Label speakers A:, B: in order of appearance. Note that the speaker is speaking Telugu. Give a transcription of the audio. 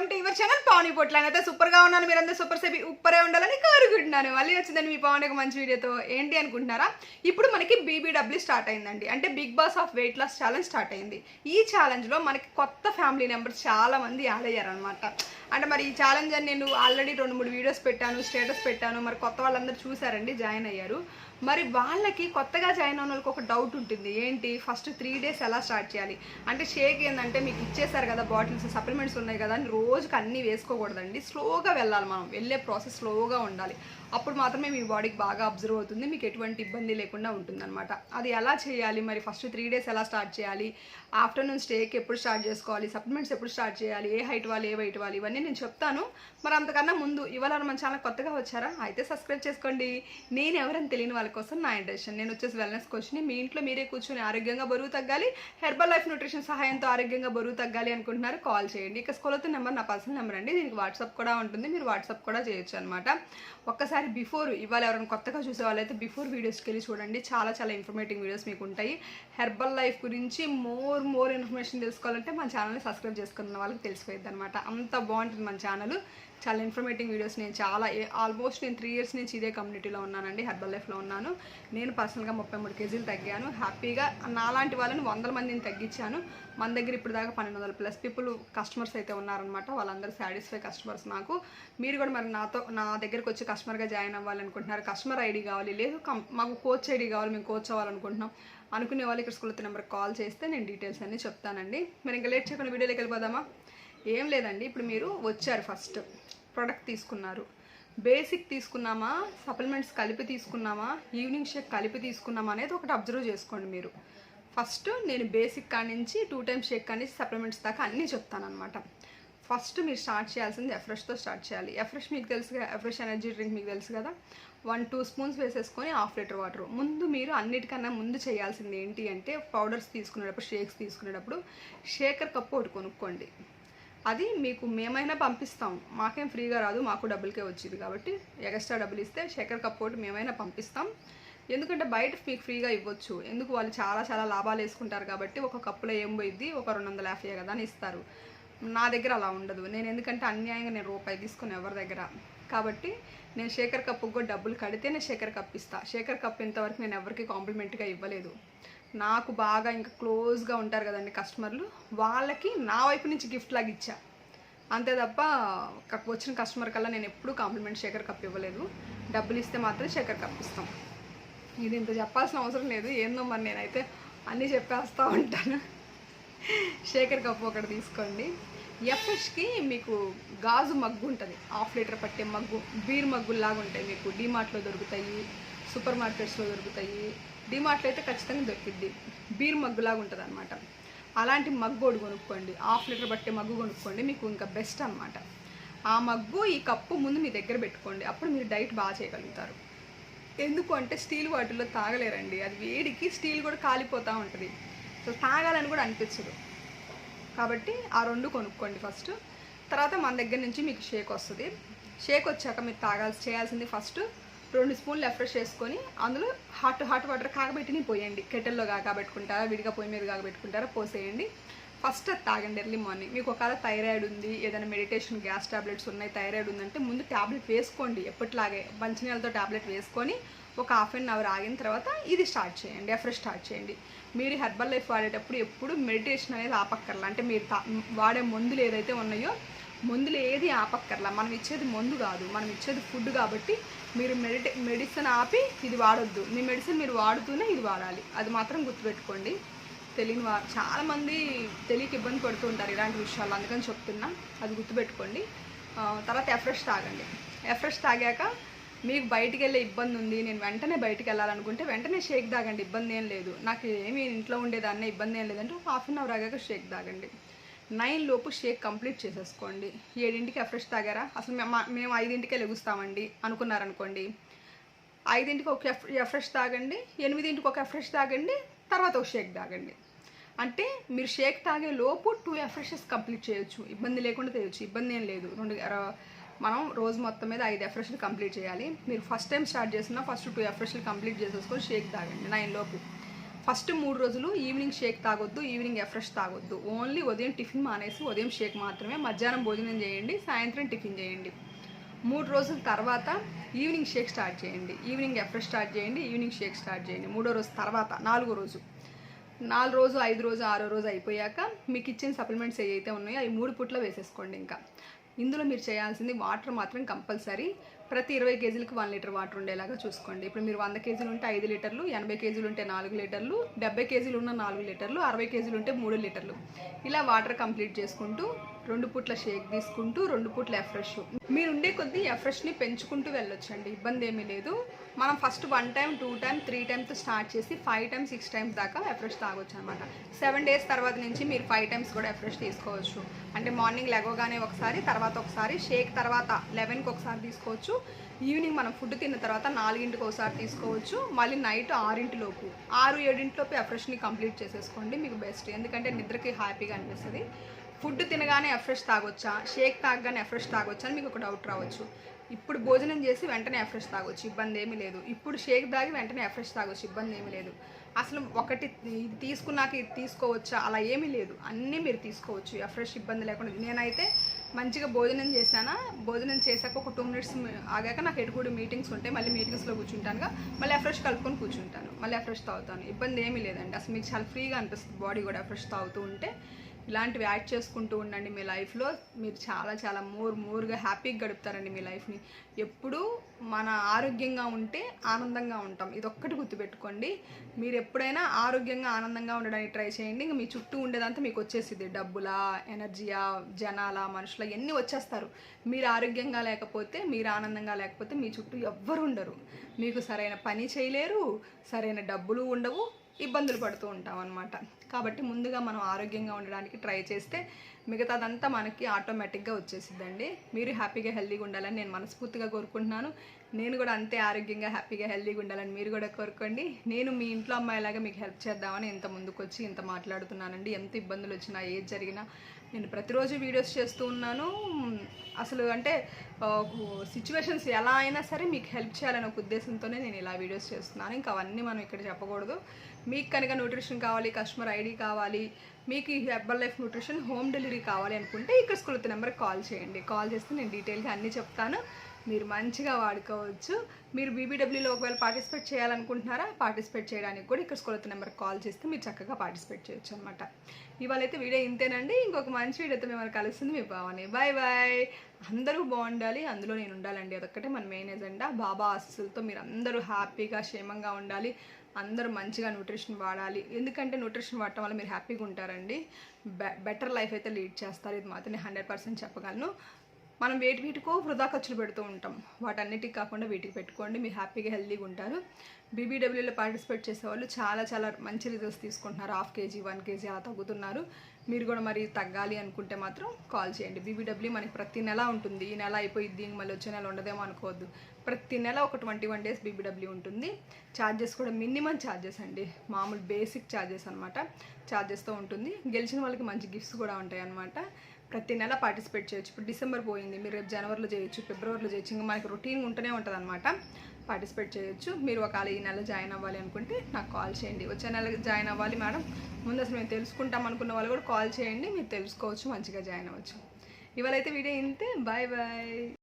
A: Welcome to your channel Pavani Potla అయితే సూపర్గా ఉన్నాను. మీరందరూ సూపర్ సేపీ ఉప్పరే ఉండాలని కోరుకుంటున్నాను. మళ్ళీ వచ్చిందండి మీ పావని ఒక మంచి వీడియోతో ఏంటి అనుకుంటున్నారా? ఇప్పుడు మనకి బీబీడబ్ల్యూ స్టార్ట్ అయిందండి. అంటే big boss of weight loss challenge start అయింది. ఈ ఛాలెంజ్లో మనకి కొత్త ఫ్యామిలీ మెంబర్స్ చాలా మంది యాడ్ అయ్యారనమాట అంటే మరి ఈ ఛాలెంజ్ అని నేను ఆల్రెడీ రెండు మూడు వీడియోస్ పెట్టాను స్టేటస్ పెట్టాను మరి కొత్త వాళ్ళందరూ చూసారండి జాయిన్ అయ్యారు. మరి వాళ్ళకి కొత్తగా జాయిన్ అయిన వాళ్ళకి ఒక డౌట్ ఉంటుంది ఏంటి? ఫస్ట్ త్రీ డేస్ ఎలా స్టార్ట్ చేయాలి? అంటే షేక్ ఏంటంటే మీకు ఇచ్చేసారు కదా బాటిల్స్ సప్లిమెంట్స్ ఉన్నాయి కదా అని రోజుకి అన్నీ వేసుకోకూడదండి. స్లోగా వెళ్ళాలి మనం వెళ్ళే ప్రాసెస్ స్లోగా ఉండాలి. అప్పుడు మాత్రమే మీ బాడీకి బాగా అబ్జర్వ్ అవుతుంది మీకు ఎటువంటి ఇబ్బంది లేకుండా ఉంటుందన్నమాట. అది ఎలా చేయాలి? మరి ఫస్ట్ త్రీ డేస్ ఎలా స్టార్ట్ చేయాలి? ఆఫ్టర్నూన్ స్టేకి ఎప్పుడు స్టార్ట్ చేసుకోవాలి సప్లిమెంట్స్ ఎప్పుడు స్టార్ట్ చేయాలి ఏ హైట్ వాళ్ళు ఏ వెయిట్ వాళ్ళు ఇవన్నీ నేను చెప్తాను. మరి అంతకన్నా ముందు ఇవాళ మన ఛానల్ కొత్తగా వచ్చారా? అయితే సబ్స్క్రైబ్ చేసుకోండి. నేను ఎవరైనా తెలియని వాళ్ళ కోసం నా ఇంటెన్షన్. నేను వచ్చేసి వెల్నెస్ కోచ్ని మీ ఇంట్లో మీరే కూర్చొని ఆరోగ్యంగా బరువు తగ్గాలి. హెర్బల్ లైఫ్ న్యూట్రిషన్ సహాయంతో ఆరోగ్యంగా బరువు తగ్గాలి అనుకుంటున్నారు. కాల్ చేయండి. ఇక స్కూల్ నెంబర్ నా పర్సనల్ నెంబర్ అండి. దీనికి వాట్సాప్ కూడా ఉంటుంది. మీరు వాట్సాప్ కూడా చేయొచ్చు అనమాట ఒక్కసారి బిఫోర్ ఇవాళ ఎవరైనా కొత్తగా చూసే వాళ్ళైతే బిఫోర్ వీడియోస్కి వెళ్ళి చూడండి. చాలా చాలా ఇన్ఫర్మేటివ్ వీడియోస్ మీకు ఉంటాయి. హెర్బల్ లైఫ్ గురించి మోర్ మోర్ ఇన్ఫర్మేషన్ తెలుసుకోవాలంటే మన ఛానల్ని సబ్స్క్రైబ్ చేసుకున్న వాళ్ళకి తెలిసిపోయింది అనమాట అంత బాగుంటుంది మన ఛానల్ చాలా ఇన్ఫర్మేటివ్ వీడియోస్ నేను చాలా ఆల్మోస్ట్ నేను త్రీ ఇయర్స్ నుంచి ఇదే కమ్యూనిటీలో ఉన్నానండి హెర్బల్ లైఫ్లో ఉన్నాను. నేను పర్సనల్గా ముప్పై మూడు కేజీలు తగ్గాను. హ్యాపీగా నాలాంటి వాళ్ళని వందల మందిని తగ్గించాను. మన దగ్గర ఇప్పుడు దాకా పన్నెండు వందల ప్లస్ పీపుల్ కస్టమర్స్ అయితే ఉన్నారనమాట వాళ్ళందరూ సాటిస్ఫై కస్టమర్స్ నాకు మీరు కూడా మరి నాతో నా దగ్గరకు వచ్చి కస్టమర్గా జాయిన్ అవ్వాలనుకుంటున్నారు. కస్టమర్ ఐడి కావాలి లేదు మాకు కోచ్ ఐడి కావాలి మేము కోచ్ అవ్వాలనుకుంటున్నాం. అనుకునే వాళ్ళు ఇక్కడ స్కూల్ నెంబర్ కాల్ చేస్తే నేను డీటెయిల్స్ అన్నీ చెప్తానండి. మరి ఇంకా లేట్ చేయకుండా వీడియోలోకి వెళ్ళిపోదామా? ఏం లేదండి ఇప్పుడు మీరు వచ్చారు ఫస్ట్. ప్రోడక్ట్ తీసుకున్నారు. బేసిక్ తీసుకున్నామా? సప్లిమెంట్స్ కలిపి తీసుకున్నామా? ఈవినింగ్ షేక్ కలిపి తీసుకున్నామా అనేది ఒకటి అబ్జర్వ్ చేసుకోండి మీరు. ఫస్ట్ నేను బేసిక్ కాడి నుంచి టూ టైమ్స్ షేక్ కాడి నుంచి సప్లిమెంట్స్ దాకా అన్నీ చెప్తానమాట ఫస్ట్ మీరు స్టార్ట్ చేయాల్సింది ఎఫ్రెష్తో స్టార్ట్ చేయాలి. ఎఫ్రెష్ మీకు తెలుసు కదా ఎఫ్రెష్ ఎనర్జీ డ్రింక్ మీకు తెలుసు కదా? వన్ టూ స్పూన్స్ వేసేసుకొని హాఫ్ లీటర్ వాటర్ ముందు మీరు అన్నిటికన్నా ముందు చేయాల్సింది ఏంటి అంటే పౌడర్స్ తీసుకునేటప్పుడు షేక్స్ తీసుకునేటప్పుడు షేకర్ కప్పు ఒకటి కొనుక్కోండి. అది మీకు మేమైనా పంపిస్తాం. మాకేం ఫ్రీగా రాదు మాకు డబ్బులకే వచ్చింది కాబట్టి ఎక్స్ట్రా డబ్బులు ఇస్తే శేఖర్ కప్ ఒకటి మేమైనా పంపిస్తాం. ఎందుకంటే బయట మీకు ఫ్రీగా ఇవ్వచ్చు. ఎందుకు వాళ్ళు చాలా చాలా లాభాలు వేసుకుంటారు కాబట్టి ఒక కప్పులో ఏం పోయిద్ది? ఒక రెండు వందల యాభై కదా అని ఇస్తారు. నా దగ్గర అలా ఉండదు. నేను ఎందుకంటే అన్యాయంగా నేను రూపాయి తీసుకుని ఎవరి దగ్గర? కాబట్టి నేను శేఖర్ కప్పుకు కూడా డబ్బులు కడితే నేను శేఖర్ కప్ ఇస్తా శేఖర్ కప్ ఇంతవరకు నేను ఎవరికి కాంప్లిమెంట్గా ఇవ్వలేదు. నాకు బాగా ఇంకా క్లోజ్గా ఉంటారు కదండి కస్టమర్లు వాళ్ళకి నా వైపు నుంచి గిఫ్ట్ లాగా ఇచ్చా. అంతే తప్ప క- వచ్చిన కస్టమర్ కల్లా నేను ఎప్పుడూ కాంప్లిమెంట్ శేఖర్ కప్ ఇవ్వలేదు. డబ్బులు ఇస్తే మాత్రం శేఖర్ కప్ ఇస్తాం. ఇది ఇంత చెప్పాల్సిన అవసరం లేదు. ఏందో మరి నేనైతే అన్నీ చెప్పేస్తూ ఉంటాను. శేఖర్ కప్పు ఒకటి తీసుకోండి. ఎఫ్ఎస్కి మీకు గాజు మగ్గు ఉంటుంది. హాఫ్ లీటర్ పట్టే మగ్గు బీర్ మగ్గుల్లాగా ఉంటాయి మీకు. డీమార్ట్లో దొరుకుతాయి సూపర్ మార్కెట్స్లో దొరుకుతాయి. డిమార్ట్లో అయితే ఖచ్చితంగా దొరికిద్ది. బీర్ మగ్గులాగా ఉంటుంది అనమాట అలాంటి మగ్గు కొనుక్కోండి. హాఫ్ లీటర్ పట్టే మగ్గు కొనుక్కోండి. మీకు ఇంకా బెస్ట్ అనమాట ఆ మగ్గు ఈ కప్పు ముందు మీ దగ్గర పెట్టుకోండి. అప్పుడు మీరు డైట్ బాగా చేయగలుగుతారు. ఎందుకు అంటే స్టీల్ వాటిల్లో తాగలేరండి. అది వేడికి స్టీల్ కూడా కాలిపోతూ ఉంటుంది. సో తాగాలని కూడా అనిపించదు. కాబట్టి ఆ రెండు కొనుక్కోండి ఫస్ట్. తర్వాత మన దగ్గర నుంచి మీకు షేక్ వస్తుంది. షేక్ వచ్చాక మీరు తాగాల్సి చేయాల్సింది ఫస్ట్ రెండు స్పూన్లు ఎఫ్రెష్ చేసుకొని అందులో హాట్ హాట్ వాటర్ కాగబెట్టిని పోయండి. కెటల్లో కాగబెట్టుకుంటారా? విడిగా పొయ్యి మీద కాగబెట్టుకుంటారా? పోసేయండి. ఫస్ట్ అది తాగండి ఎర్లీ మార్నింగ్ మీకు ఒకవేళ థైరాయిడ్ ఉంది ఏదైనా మెడిటేషన్ గ్యాస్ టాబ్లెట్స్ ఉన్నాయి థైరాయిడ్ ఉందంటే ముందు ట్యాబ్లెట్ వేసుకోండి. ఎప్పటిలాగే మంచినీళ్ళతో ట్యాబ్లెట్ వేసుకొని ఒక హాఫ్ అన్ అవర్ ఆగిన తర్వాత ఇది స్టార్ట్ చేయండి ఎఫ్రెష్ స్టార్ట్ చేయండి. మీరు హెర్బల్ లైఫ్ వాడేటప్పుడు ఎప్పుడు మెడిటేషన్ అనేది ఆపక్కర్లా. అంటే మీరు వాడే మందులు ఏదైతే ఉన్నాయో మందులు ఏది ఆపక్కర్లా. మనం ఇచ్చేది మందు కాదు. మనం ఇచ్చేది ఫుడ్ కాబట్టి మీరు మెడిటే మెడిసిన్ ఆపి ఇది వాడొద్దు. మీ మెడిసిన్ మీరు వాడుతూనే ఇది వాడాలి. అది మాత్రం గుర్తుపెట్టుకోండి. తెలియని వా చాలామంది తెలియక ఇబ్బంది పడుతూ ఉంటారు ఇలాంటి విషయాలు అందుకని చెప్తున్నా. అది గుర్తుపెట్టుకోండి. తర్వాత ఎఫ్రెష్ తాగండి. ఎఫ్రెష్ తాగాక మీకు బయటికి వెళ్ళే ఇబ్బంది ఉంది. నేను వెంటనే బయటికి వెళ్ళాలనుకుంటే వెంటనే షేక్ తాగండి. ఇబ్బంది ఏం లేదు. నాకు ఏమి ఇంట్లో ఉండేదాన్ని ఇబ్బంది ఏం లేదంటే హాఫ్ అన్ అవర్ ఆగాక షేక్ తాగండి. నైన్ లోపు షేక్ కంప్లీట్ చేసేసుకోండి. ఏడింటికి ఎఫ్రెష్ తాగారా? అసలు మేము మేము ఐదింటికే లెగుస్తామండి అనుకున్నారనుకోండి. ఐదింటికి ఒక ఎఫ్ ఎఫ్రెష్ తాగండి ఎనిమిదింటికి ఒక ఎఫ్రెష్ తాగండి తర్వాత ఒక షేక్ తాగండి. అంటే మీరు షేక్ తాగే లోపు టూ ఎఫ్రెషెస్ కంప్లీట్ చేయొచ్చు. ఇబ్బంది లేకుండా చేయొచ్చు ఇబ్బంది ఏం లేదు. రెండు మనం రోజు మొత్తం మీద ఐదు ఎఫ్రెష్లు కంప్లీట్ చేయాలి. మీరు ఫస్ట్ టైం స్టార్ట్ చేసిన ఫస్ట్ టూ ఎఫ్రెష్లు కంప్లీట్ చేసేసుకొని షేక్ తాగండి నైన్ లోపు. ఫస్ట్ మూడు రోజులు ఈవినింగ్ షేక్ తాగొద్దు ఈవినింగ్ ఎఫ్రెష్ తాగొద్దు. ఓన్లీ ఉదయం టిఫిన్ మానేసి ఉదయం షేక్ మాత్రమే. మధ్యాహ్నం భోజనం చేయండి సాయంత్రం టిఫిన్ చేయండి. మూడు రోజుల తర్వాత ఈవినింగ్ షేక్ స్టార్ట్ చేయండి. ఈవినింగ్ ఎఫ్రెష్ స్టార్ట్ చేయండి ఈవినింగ్ షేక్ స్టార్ట్ చేయండి. మూడో రోజు తర్వాత నాలుగో రోజు. నాలుగు రోజు ఐదు రోజు ఆరో రోజు అయిపోయాక మీకు ఇచ్చిన సప్లిమెంట్స్ ఏవైతే ఉన్నాయో అవి మూడు పుట్ల వేసేసుకోండి ఇంకా. ఇందులో మీరు చేయాల్సింది వాటర్ మాత్రం కంపల్సరీ. ప్రతి ఇరవై కేజీలకి వన్ లీటర్ వాటర్ ఉండేలాగా చూసుకోండి. ఇప్పుడు మీరు వంద కేజీలు ఉంటే ఐదు లీటర్లు ఎనభై కేజీలు ఉంటే నాలుగు లీటర్లు డెబ్బై కేజీలు ఉన్న నాలుగు లీటర్లు అరవై కేజీలు ఉంటే మూడు లీటర్లు. ఇలా వాటర్ కంప్లీట్ చేసుకుంటూ రెండు పూట్ల షేక్ తీసుకుంటూ రెండు పూట్ల ఎఫ్రెష్ మీరు ఉండే కొద్దీ ఎఫ్రెష్ని పెంచుకుంటూ వెళ్ళొచ్చండి ఇబ్బంది ఏమీ లేదు. మనం first one time two time three times start చేసి ఫైవ్ టైమ్ సిక్స్ టైమ్స్ దాకా ఎఫ్రెష్ తాగొచ్చు అనమాట సెవెన్ డేస్ తర్వాత నుంచి మీరు ఫైవ్ టైమ్స్ కూడా ఎఫ్రెష్ తీసుకోవచ్చు. అంటే మార్నింగ్ లెగోగానే ఒకసారి తర్వాత ఒకసారి షేక్ తర్వాత లెవెన్కి ఒకసారి తీసుకోవచ్చు. ఈవినింగ్ మనం ఫుడ్ తిన్న తర్వాత నాలుగింటికి ఒకసారి తీసుకోవచ్చు. మళ్ళీ నైట్ ఆరింటిలోపు ఆరు ఏడింటిలోపు ఎఫ్రెష్ని కంప్లీట్ చేసేసుకోండి మీకు బెస్ట్ ఎందుకంటే నిద్రకి హ్యాపీగా అనిపిస్తుంది. ఫుడ్ తినగానే ఎఫ్రెష్ తాగొచ్చా? షేక్ తాగగానే ఎఫ్రెష్ తాగొచ్చా అని మీకు ఒక డౌట్ రావచ్చు. ఇప్పుడు భోజనం చేసి వెంటనే ఎఫ్రెష్ తాగొచ్చు ఇబ్బంది ఏమీ లేదు. ఇప్పుడు షేక్ తాగి వెంటనే ఎఫ్రెష్ తాగొచ్చు ఇబ్బంది ఏమీ లేదు. అసలు ఒకటి ఇది తీసుకున్నాక ఇది తీసుకోవచ్చా? అలా ఏమీ లేదు. అన్నీ మీరు తీసుకోవచ్చు. ఎఫ్రెష్ ఇబ్బంది లేకుండా. నేనైతే మంచిగా భోజనం చేశానా? భోజనం చేశాక ఒక టూ మినిట్స్ ఆగాక నాకు ఎటుకూడి మీటింగ్స్ ఉంటాయి. మళ్ళీ మీటింగ్స్లో కూర్చుంటానుగా. మళ్ళీ ఎఫ్రెష్ కలుపుకొని కూర్చుంటాను. మళ్ళీ ఎఫ్రెష్ తాగుతాను. ఇబ్బంది ఏమీ లేదండి. అసలు మీకు చాలా ఫ్రీగా అనిపిస్తుంది బాడీ కూడా ఎఫ్రెష్ తాగుతూ ఉంటే. ఇలాంటివి యాడ్ చేసుకుంటూ ఉండండి మీ లైఫ్లో. మీరు చాలా చాలా మోర్ మోర్గా హ్యాపీగా గడుపుతారండి మీ లైఫ్ని. ఎప్పుడూ మన ఆరోగ్యంగా ఉంటే ఆనందంగా ఉంటాం. ఇది ఒక్కటి గుర్తుపెట్టుకోండి. మీరు ఎప్పుడైనా ఆరోగ్యంగా ఆనందంగా ఉండడానికి ట్రై చేయండి. ఇంకా మీ చుట్టూ ఉండేదంతా మీకు వచ్చేసింది డబ్బులా ఎనర్జీయా జనాల మనుషుల ఇవన్నీ వచ్చేస్తారు. మీరు ఆరోగ్యంగా లేకపోతే మీరు ఆనందంగా లేకపోతే మీ చుట్టూ ఎవ్వరు ఉండరు. మీకు సరైన పని చేయలేరు. సరైన డబ్బులు ఉండవు. ఇబ్బందులు పడుతూ ఉంటాం అనమాట కాబట్టి ముందుగా మనం ఆరోగ్యంగా ఉండడానికి ట్రై చేస్తే మిగతాదంతా మనకి ఆటోమేటిక్గా వచ్చేసిద్దండి. మీరు హ్యాపీగా హెల్తీగా ఉండాలని నేను మనస్ఫూర్తిగా కోరుకుంటున్నాను. నేను కూడా అంతే ఆరోగ్యంగా హ్యాపీగా హెల్తీగా ఉండాలని మీరు కూడా కోరుకోండి. నేను మీ ఇంట్లో అమ్మాయిలాగా మీకు హెల్ప్ చేద్దామని ఇంత ముందుకు వచ్చి ఇంత మాట్లాడుతున్నానండి. ఎంత ఇబ్బందులు వచ్చినా ఏది జరిగినా నేను ప్రతిరోజు వీడియోస్ చేస్తూ ఉన్నాను. అసలు అంటే సిచ్యువేషన్స్ ఎలా అయినా సరే మీకు హెల్ప్ చేయాలనే ఒక ఉద్దేశంతోనే నేను ఇలా వీడియోస్ చేస్తున్నాను. ఇంకా అవన్నీ మనం ఇక్కడ చెప్పకూడదు. మీకు కనుక న్యూట్రిషన్ కావాలి కస్టమర్ ఐడి కావాలి మీకు ఈ Herbalife nutrition home delivery కావాలి అనుకుంటే ఇక్కడ స్కూల్ నెంబర్కి కాల్ చేయండి. కాల్ చేస్తే నేను డీటెయిల్గా అన్నీ చెప్తాను. మీరు మంచిగా వాడుకోవచ్చు. మీరు బీబీడబ్ల్యూలో ఒకవేళ పార్టిసిపేట్ చేయాలనుకుంటున్నారా పార్టిసిపేట్ చేయడానికి కూడా ఇక్కడ స్కూల్ నెంబర్ కాల్ చేస్తే మీరు చక్కగా పార్టిసిపేట్ చేయొచ్చు అనమాట ఇవాళ అయితే వీడియో ఇంతేనండి. ఇంకొక మంచి వీడియోతో మిమ్మల్ని కలుస్తుంది మీ భావని. బాయ్ బాయ్ అందరూ బాగుండాలి అందులో నేను ఉండాలండి. అదొక్కటే మన మెయిన్ ఎజెండా బాబా ఆశీస్సులతో మీరు అందరూ హ్యాపీగా క్షేమంగా ఉండాలి. అందరూ మంచిగా న్యూట్రిషన్ వాడాలి. ఎందుకంటే న్యూట్రిషన్ వాడటం వల్ల మీరు హ్యాపీగా ఉంటారండి. బె బెటర్ లైఫ్ అయితే లీడ్ చేస్తారు. ఇది మాత్రం నేను హండ్రెడ్ పర్సెంట్ చెప్పగలను. మనం వేటి వీటికో వృధా ఖర్చులు పెడుతూ ఉంటాం. వాటన్నిటికి కాకుండా వీటికి పెట్టుకోండి. మీరు హ్యాపీగా హెల్తీగా ఉంటారు. బీబీడబ్ల్యూలో పార్టిసిపేట్ చేసేవాళ్ళు చాలా చాలా మంచి రిజల్ట్స్ తీసుకుంటున్నారు. హాఫ్ కేజీ వన్ కేజీ అలా తగ్గుతున్నారు. మీరు కూడా మరి తగ్గాలి అనుకుంటే మాత్రం కాల్ చేయండి. బీబీడబ్ల్యూ మనకి ప్రతి నెల ఉంటుంది. ఈ నెల అయిపోయిద్ది మళ్ళీ వచ్చే నెల ఉండదేమో అనుకోవద్దు. ప్రతి నెల ఒక ట్వంటీ వన్ డేస్ బీబీడబ్ల్యూ ఉంటుంది. ఛార్జెస్ కూడా మినిమం ఛార్జెస్ అండి. మామూలు బేసిక్ ఛార్జెస్ అనమాట ఛార్జెస్తో ఉంటుంది. గెలిచిన వాళ్ళకి మంచి గిఫ్ట్స్ కూడా ఉంటాయి అనమాట ప్రతి నెల పార్టిసిపేట్ చేయొచ్చు. ఇప్పుడు డిసెంబర్ పోయింది. మీరు రేపు జనవరిలో చేయొచ్చు ఫిబ్రవరిలో చేయొచ్చు. ఇంకా మనకి రొటీన్ ఉంటూనే ఉంటుంది అనమాట పార్టిసిపేట్ చేయొచ్చు. మీరు ఒకవేళ ఈ నెల జాయిన్ అవ్వాలి అనుకుంటే నాకు కాల్ చేయండి. వచ్చే నెల జాయిన్ అవ్వాలి మేడం. ముందు అసలు మేము తెలుసుకుంటాం అనుకున్న వాళ్ళు కూడా కాల్ చేయండి. మీరు తెలుసుకోవచ్చు మంచిగా జాయిన్ అవ్వచ్చు. ఇవాళ అయితే వీడియో ఇంతే. Bye bye.